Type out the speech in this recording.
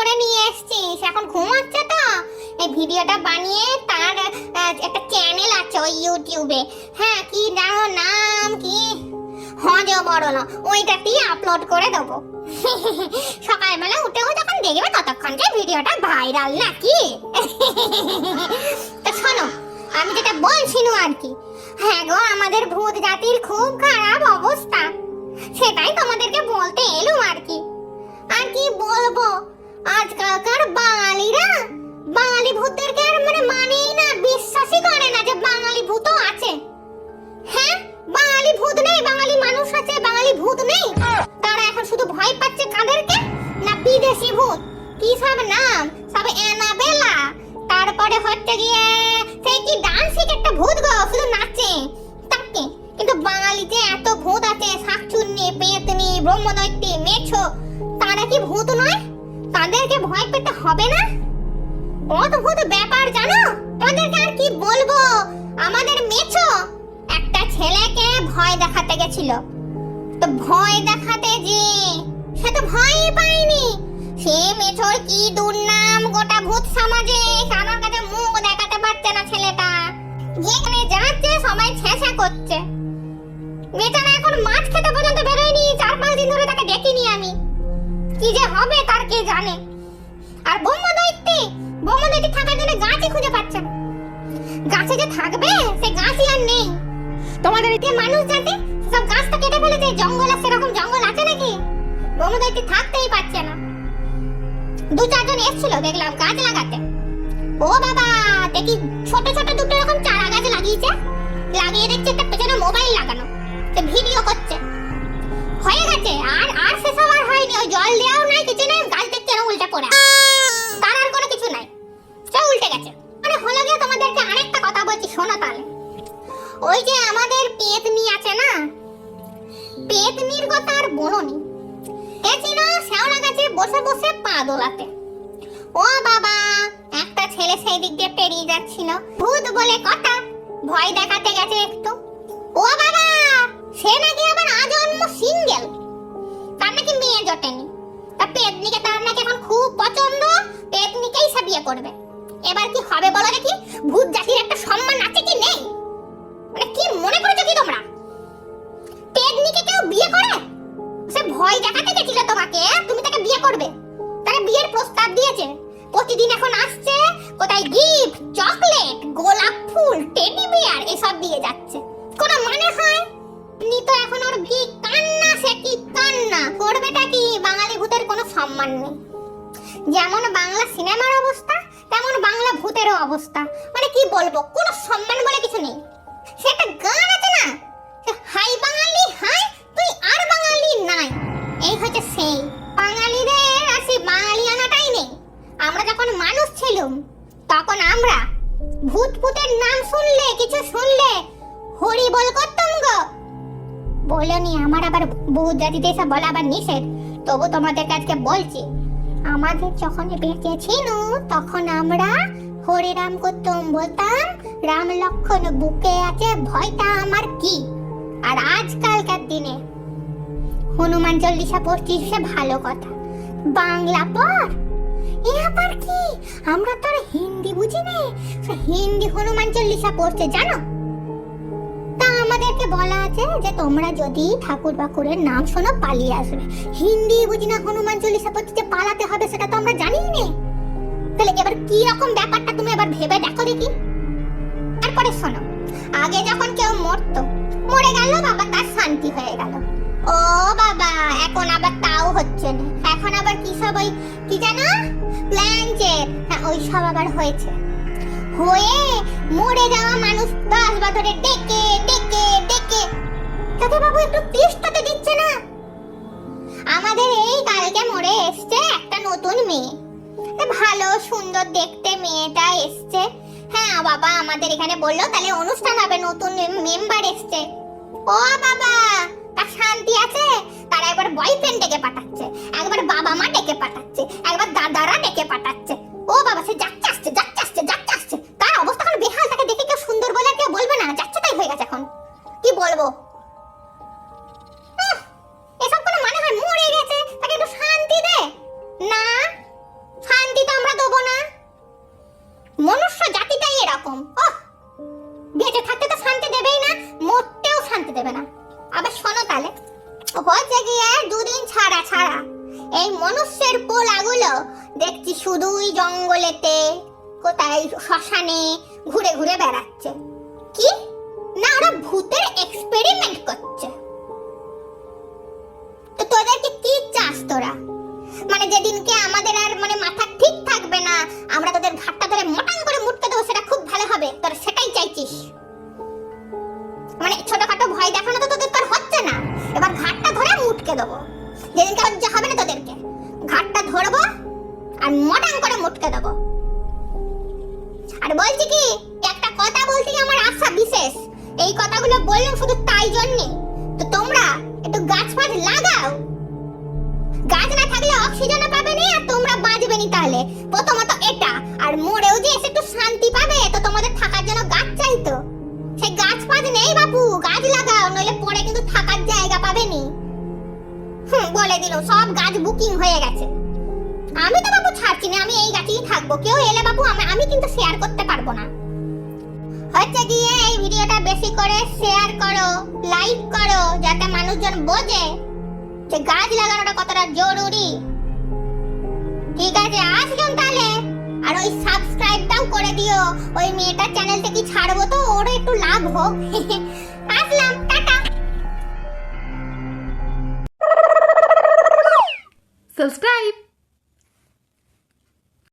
সে এখন ঘুমাচ্ছে তো? এই ভিডিওটা বানিয়ে তার একটা চ্যানেল আছে ওই ইউটিউবে হ্যাঁ কি জানো নাম, কি? হজ বড় না ওইটাতেই আপলোড করে দেবো। সকালবেলা উঠে ও যখন দেখবে ততক্ষণ যে ভিডিওটা ভাইরাল নাকি। তো শোনো, আমি যেটা বলছিলাম আর কি। হ্যাঁ গো, আমাদের ভূত জাতির খুব খারাপ অবস্থা। ভূত নেই? তারা এখন শুধু ভয় পাচ্ছে কাদেরকে? না বিদেশি ভূত? কি সব নাম? সব অ্যানাবেলা। তারপরে হচ্ছে গিয়ে, সেই কি ডান্সিক একটা ভূত গো, শুধু নাচে। তাকে? কিন্তু বাঙালিতে এত ভূত আছে, শাকচুন্নি, পেতনি ব্রহ্মদৈত্যী মেছো, তারা কি ভূত নয়? তাদেরকে ভয় পেতে হবে না? অদ্ভুত ব্যাপার, জানো? তোমাদেরকে আর কি বলব? আমাদের মেছো একটা ছেলেকে ভয় দেখাতে গেছিল। তো ভয় দেখাতে যে, সে তো ভয়ই পায়নি। সে মেছোর কি দুর্নাম গোটা ভূত সমাজে কারোর কাছে মুখ দেখাতে পারছে না ছেলেটা। যেখানে যাচ্ছে, সবাই ছেঁচা করছে। বেচারা এখন মাছ খেতে পর্যন্ত বেরোয়নি, চার পাঁচ দিন ধরে তাকে দেখিনি আমি। কি যে হবে তার কে জানে। আর ব্রহ্মদৈত্যে ব্রহ্মদৈত্যে থাকার জন্য গাছই খুঁজে পাচ্ছে না। গাছে যে থাকবে, সে গাছই আর নেই। তোমাদের এতে মানুষ জাতি সব গাছটা কেটে ফেলেছে, জঙ্গল আছে সেরকম জঙ্গল আছে নাকি? ব্রহ্মদৈত্যে থাকতেই পারছে না। দু চারজন এসেছিল, দেখলাম গাছ লাগাতে। ও বাবা, দেখি ছোট ছোট দুটো এরকম চারা গাছ লাগিয়েছে। লাগিয়ে দেখছে একটা পেছনে মোবাইল লাগানো। সে ভিডিও করছে। হয়ে গেছে, আর আর সেসব আর হয়নি, ওই জল দেওয়াও নাই, কিছু নেই, গাছ দেখতে এরকম উল্টে পড়ে তার আর কোনো কিছু নাই। সে উল্টে গেছে। মানে হলো গিয়ে তোমাদেরকে আরেকটা কথা বলছি, শোনো তাহলে। ওই যে আমাদের পেতনি আছে না পেতনির কথা আর বলনি গেছিল শ্যাওলা গাছে বসে বসে পা দোলাতে। ও বাবা, একটা ছেলে সেই দিক দিয়ে পেরিয়ে যাচ্ছিল। ভূত বলে কথা, ভয় দেখাতে গেছে একটু। ও বাবা, সে নাকি আবার আজন্ম সিঙ্গেল। তার নাকি মেয়ে জটেনি। তা পেতনিকে তার নাকি এখন খুব পছন্দ, পেতনিকেই সে বিয়ে করবে। এবার কি হবে বলো দেখি? ভূত জাতির একটা সম্মান আছে কি নেই? মানে কি মনে করেছ কি তোমরা? কেউ বিয়ে করে? সে ভয় দেখাতে গেছিল তোমাকে তুমি তাকে বিয়ে করবে। তাকে বিয়ের প্রস্তাব দিয়েছে। প্রতিদিন এখন আসছে, কোথায় গিফট, চকলেট, গোলাপ ফুল, টেডি বিয়ার, এসব দিয়ে যাচ্ছে। কোনো মানে হয়? নি তো এখন ওর কি কান্না, সে কি কান্না? করবেটা কি? বাঙালি ভূতের কোনো সম্মান নেই। যেমন বাংলা সিনেমার অবস্থা, তেমন বাংলা ভূতেরও অবস্থা। মানে কি বলব? কোনো সম্মান বলে কিছু নেই। যখন মানুষ ছিলুম, তখন আমরা ভূত ভূতের নাম শুনলে, কিছু শুনলে, হরি বল করতাম গো। বলনি আমার আবার বহুত জাতিতে এসব বলা আবার নিষেধ? তবু তোমাদের কাছে বলছি, আমাদের যখন বেঁচে ছিল তখন আমরা হরে রাম করতাম বলতাম, রাম লক্ষণ বুকে আছে, ভয়টা আমার কি? আর আজকালকার দিনে হনুমান চল্লিশা পড়ছিস ভালো কথা। বাংলা পড় এ আবার কি? আমরা তো আর হিন্দি বুঝি নে হিন্দি হনুমান চল্লিশা পড়ছে, জানো? তা আমাদেরকে বলা আছে যে তোমরা যদি ঠাকুর বাকুরের নাম শোনো, পালিয়ে আসবে। হিন্দি বুঝি না হনুমান চল্লিশা পড়ছে, যে পালাতে হবে সেটা তো আমরা জানি নে তাহলে এবার কি রকম ব্যাপারটা তুমি এবার ভেবে দেখো দেখি। তারপরে শোনো, আগে যখন কেউ মরতো, মরে গেল, বাবা তার শান্তি হয়ে গেল। ও বাবা, এখন আবার তাও হচ্ছে না। এখন আবার কি সব ওই, কি জানো? প্ল্যানচেট হ্যাঁ ওই সব আবার হয়েছে। হয়ে মরে যাওয়া মানুষ দশ বছরে ডেকে ডেকে ডেকে। তাতে বাবু একটু তিষ্ঠতে দিচ্ছে না? আমাদের এই কালকে মরে এসছে একটা নতুন মেয়ে। ভালো, সুন্দর দেখতে মেয়েটা এসছে। হ্যাঁ বাবা, আমাদের এখানে বলল, তাহলে অনুষ্ঠান হবে, নতুন মেম্বার এসছে। ও বাবা তার শান্তি আছে? তারা একবার বয়ফ্রেন্ড ডেকে পাঠাচ্ছে। একবার বাবা মা ডেকে পাঠাচ্ছে। দুদিন ছাড়া ছাড়া। এই মনুষ্যের পোলাগুলো, দেখছি শুধুই জঙ্গলেতে, কোথায় শ্মশানে ঘুরে ঘুরে বেড়াচ্ছে। কি? না, ওরা ভূতের এক্সপেরিমেন্ট করছে। তো তোদেরকে কি চাস তোরা? মানে যেদিনকে আমাদের আর মানে মাথা ঠিক থাকবে না, আমরা তোদের ঘাটটা ধরে মোটাং করে মুটকে দেবো, সেটা খুব ভালো হবে। তোরা সেটাই চাইছিস। মানে ছোটখাটো ভয় দেখানো কথাগুলো বললাম শুধু তাই জন্যে। তো তোমরা একটু গাছ ফাছ লাগাও। গাছ না থাকলে অক্সিজেনও পাবে না, আর তোমরা বাঁচবে নি তাহলে। প্রথমত এটা, আর মরেও যে এসে একটু শান্তি পাবে, তো তোমাদের থাকার জন্য গাছ চাইতো সেই গাছ ফাছ নেই বাপু, গাছ লাগাও, নইলে পরে কিন্তু থাকার জায়গা পাবে নি। হুম, বলে দিল, সব গাছ বুকিং হয়ে গেছে। আমি তো বাবু ছাড়ছি না, আমি এই গাছেই থাকব। কেউ এলে বাবু আমি কিন্তু শেয়ার করতে পারব না। হচ্ছে গিয়ে এই ভিডিওটা বেশি করে শেয়ার করো লাইক করো, যাতে মানুষজন বোঝে যে গাছ লাগানোটা কতটা জরুরি। ঠিক আছে আসলাম তাহলে। আর ওই সাবস্ক্রাইবটাও করে দিও। ওই মেয়েটার চ্যানেল থেকে ছাড়বো তো? ওর একটু লাভ হোক। আসলাম, টাটা। Subscribe.